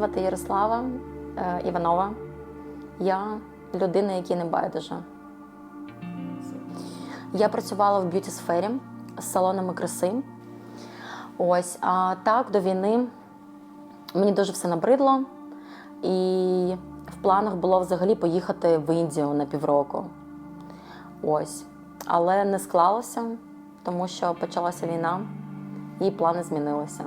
звати Ярослава е, Іванова. Я людина, якій не байдуже. Я працювала в б'юті сфері з салонами краси. Ось, а так до війни мені дуже все набридло. І в планах було взагалі поїхати в Індію на півроку. Ось. Але не склалося, тому що почалася війна, і плани змінилися.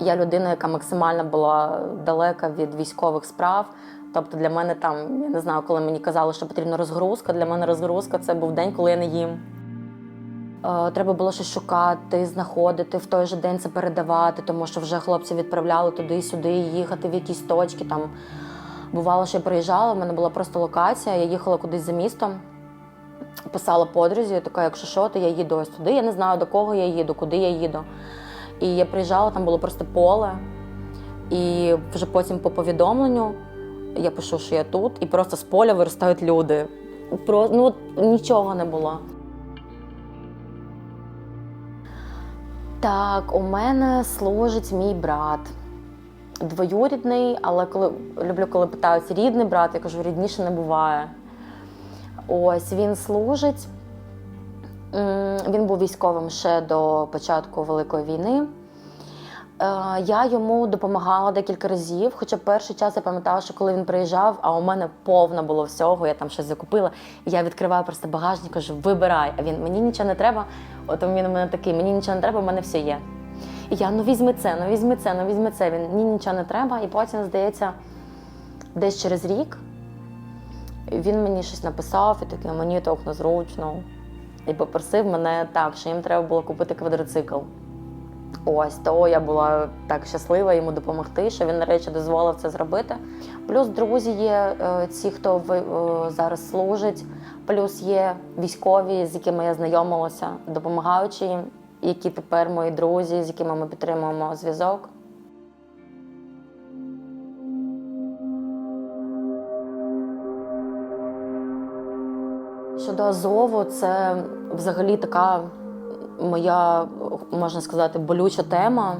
Я людина, яка максимально була далека від військових справ. Тобто для мене там, я не знаю, коли мені казали, що потрібна розгрузка, для мене розгрузка це був день, коли я не їм. Е, Треба було щось шукати, знаходити, в той же день це передавати, тому що вже хлопці відправляли туди-сюди, їхати в якісь точки. Там бувало, що я приїжджала, в мене була просто локація, я їхала кудись за містом, писала подрузі, така, якщо що, то я їду ось туди. Я не знаю, до кого я їду, куди я їду. І я приїжджала, там було просто поле. І вже потім по повідомленню я пишу, що я тут, і просто з поля виростають люди. Про, ну, нічого не було. Так, у мене служить мій брат. Двоюрідний, але коли люблю, коли питають рідний брат, я кажу, рідніше не буває. Ось він служить. М, Він був військовим ще до початку Великої війни. Е, Я йому допомагала декілька разів. Хоча перший час я пам'ятала, що коли він приїжджав, а у мене повно було всього, я там щось закупила. І я відкриваю просто багажник, кажу, вибирай. А він мені нічого не треба. От він у мене такий, мені нічого не треба, у мене все є. І я ну візьми це, ну візьми це, ну візьми це. Він мені нічого не треба. І потім, здається, десь через рік він мені щось написав і таке, мені так незручно. І попросив мене так, що їм треба було купити квадроцикл. Ось то я була так щаслива йому допомогти, що він нарешті дозволив це зробити. Плюс друзі є е, ці, хто е, зараз служить, плюс є військові, з якими я знайомилася, допомагаючи їм, які тепер мої друзі, з якими ми підтримуємо зв'язок. Щодо Азову, це взагалі така моя, можна сказати, болюча тема.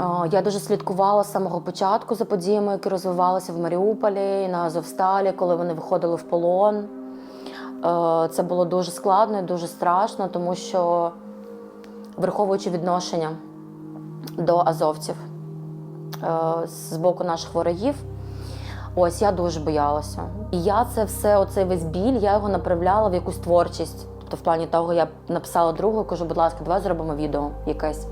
Е, Я дуже слідкувала з самого початку за подіями, які розвивалися в Маріуполі, на Азовсталі, коли вони виходили в полон. Е, Це було дуже складно і дуже страшно, тому що, враховуючи відношення до азовців е, з боку наших ворогів, ось я дуже боялася. І я це все, оцей весь біль, я його направляла в якусь творчість. Тобто, в плані того, я написала другу, кажу, будь ласка, давай зробимо відео якесь,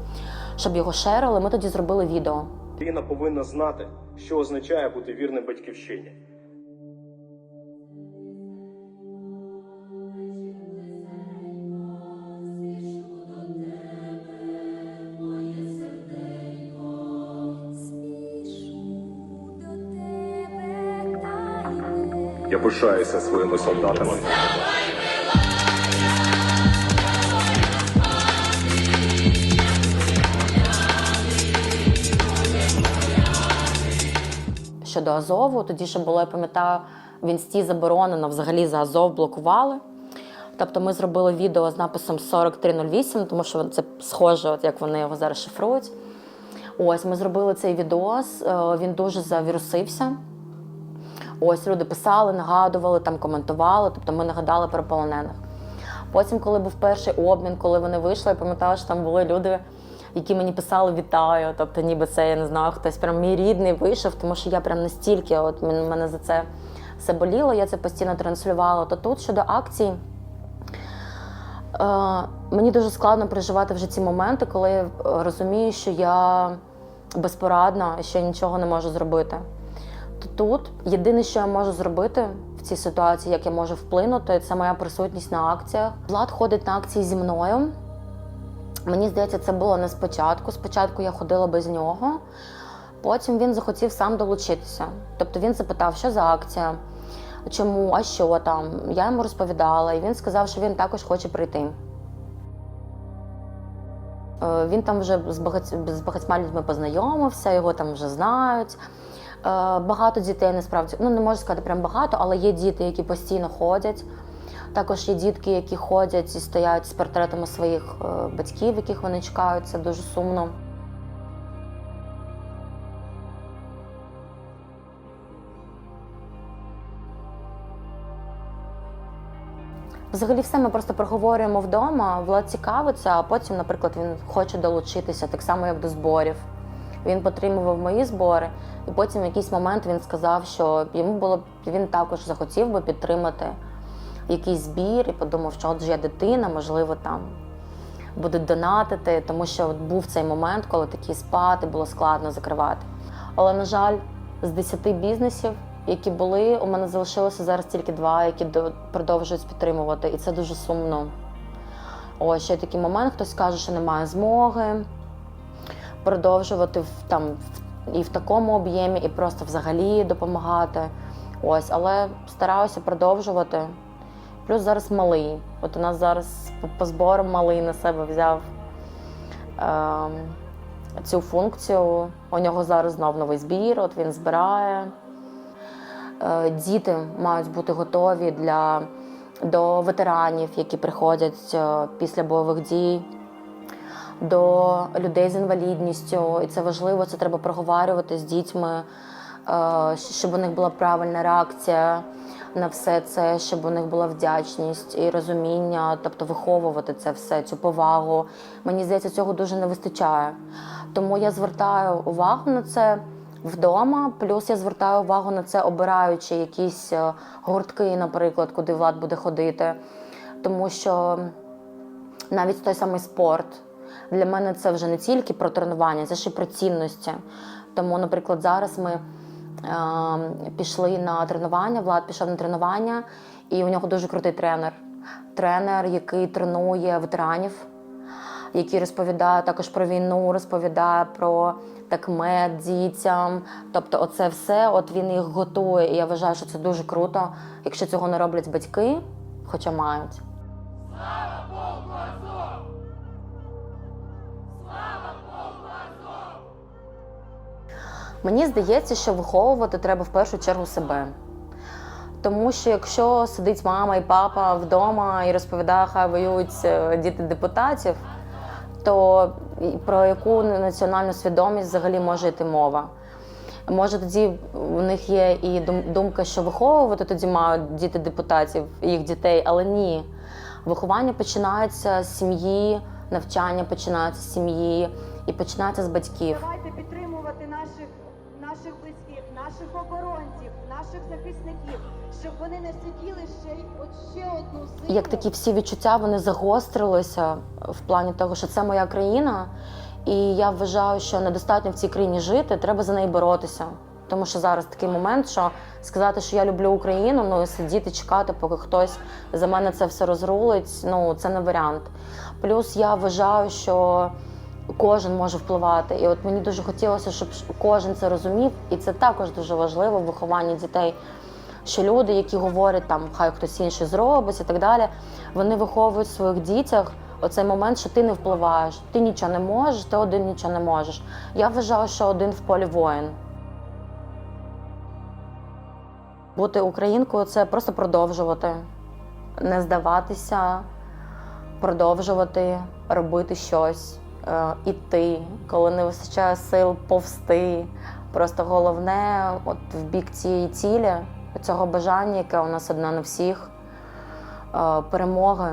щоб його шерили. Ми тоді зробили відео. Людина повинна знати, що означає бути вірним батьківщині. Я пишаюся своїми солдатами. Щодо Азову, тоді ще було, я пам'ятаю, в інсті заборонено взагалі за Азов блокували. Тобто ми зробили відео з написом 4308, тому що це схоже, от як вони його зараз шифрують. Ось ми зробили цей відос, е, він дуже завірусився. Ось люди писали, нагадували, там коментували, тобто ми нагадали про полонених. Потім, коли був перший обмін, коли вони вийшли, я пам'ятаю, що там були люди, які мені писали вітаю. Тобто, ніби це я не знаю, хтось прям мій рідний вийшов, тому що я прям настільки, от мене за це все боліло, я це постійно транслювала. То тут щодо акцій. Е, мені дуже складно переживати вже ці моменти, коли я е, розумію, що я безпорадна що я нічого не можу зробити. Тут єдине, що я можу зробити в цій ситуації, як я можу вплинути, це моя присутність на акціях. Влад ходить на акції зі мною. Мені здається, це було не спочатку. Спочатку я ходила без нього. Потім він захотів сам долучитися. Тобто він запитав, що за акція, чому, а що там. Я йому розповідала, і він сказав, що він також хоче прийти. Е, Він там вже з багатьма людьми познайомився, його там вже знають. Е, Багато дітей насправді, ну не можу сказати прям багато, але є діти, які постійно ходять. Також є дітки, які ходять і стоять з портретами своїх е, батьків, яких вони чекають. Це дуже сумно. Взагалі, все ми просто проговорюємо вдома. Влад цікавиться, а потім, наприклад, він хоче долучитися, так само як до зборів. Він підтримував мої збори, і потім в якийсь момент він сказав, що йому було він також захотів би підтримати якийсь збір і подумав, що от же я дитина, можливо, там будуть донатити, тому що от був цей момент, коли такі спати було складно закривати. Але, на жаль, з 10 бізнесів, які були, у мене залишилося зараз тільки два, які продовжують підтримувати, і це дуже сумно. Ось ще такий момент, хтось каже, що немає змоги продовжувати в там і в такому об'ємі, і просто взагалі допомагати. Ось, але стараюся продовжувати. Плюс зараз малий. От у нас зараз по, зборам малий на себе взяв ем, цю функцію. У нього зараз знов новий збір, от він збирає. Е, діти мають бути готові для, до ветеранів, які приходять е, після бойових дій до людей з інвалідністю, і це важливо, це треба проговорювати з дітьми, е, щоб у них була правильна реакція на все це, щоб у них була вдячність і розуміння, тобто виховувати це все, цю повагу. Мені здається, цього дуже не вистачає. Тому я звертаю увагу на це вдома, плюс я звертаю увагу на це, обираючи якісь е, гуртки, наприклад, куди влад буде ходити. Тому що навіть той самий спорт. Для мене це вже не тільки про тренування, це ще про цінності. Тому, наприклад, зараз ми е, пішли на тренування, Влад пішов на тренування, і у нього дуже крутий тренер. Тренер, який тренує ветеранів, який розповідає також про війну, розповідає про такмет дітям. Тобто, оце все, от він їх готує. І я вважаю, що це дуже круто, якщо цього не роблять батьки, хоча мають. Мені здається, що виховувати треба в першу чергу себе. Тому що якщо сидить мама і папа вдома і розповідає, хай воюють е, діти депутатів, то про яку національну свідомість взагалі може йти мова? Може, тоді у них є і думка, що виховувати тоді мають діти депутатів, їх дітей, але ні. Виховання починається з сім'ї, навчання починається з сім'ї і починається з батьків. Наших близьких, наших оборонців, наших захисників, щоб вони не сиділи ще й от ще одну зиму. як такі всі відчуття вони загострилися в плані того, що це моя країна, і я вважаю, що недостатньо в цій країні жити, треба за неї боротися. Тому що зараз такий момент, що сказати, що я люблю Україну, ну сидіти, чекати, поки хтось за мене це все розрулить, ну це не варіант. Плюс я вважаю, що кожен може впливати. І от мені дуже хотілося, щоб кожен це розумів, і це також дуже важливо в вихованні дітей що люди, які говорять там, хай хтось інший зробить і так далі, вони виховують в своїх дітях оцей момент, що ти не впливаєш, ти нічого не можеш, ти один нічого не можеш. Я вважаю, що один в полі воїн. Бути українкою це просто продовжувати, не здаватися, продовжувати робити щось, іти, коли не вистачає сил повсти. Просто головне, от в бік цієї цілі, цього бажання, яке у нас одне на всіх, е, перемоги.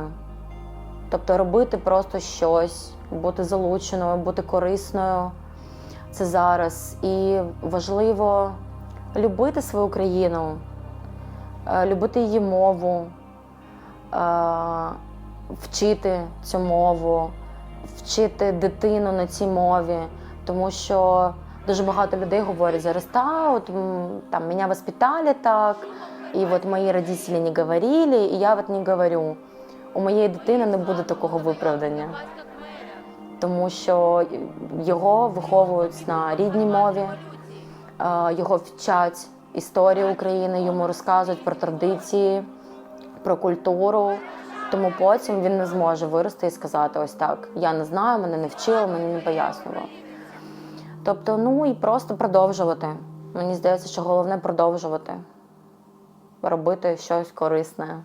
Тобто робити просто щось, бути залученою, бути корисною. Це зараз. І важливо любити свою країну, е, любити її мову, е, вчити цю мову, вчити дитину на цій мові, тому що дуже багато людей говорять зараз, та от там мене воспитали так, і от мої родителі не говорили, і я от не говорю. У моєї дитини не буде такого виправдання, тому що його виховують на рідній мові, його вчать історію України, йому розказують про традиції, про культуру. Тому потім він не зможе вирости і сказати: ось так, я не знаю, мене не вчили, мені не пояснювали. Тобто, ну і просто продовжувати. Мені здається, що головне продовжувати робити щось корисне.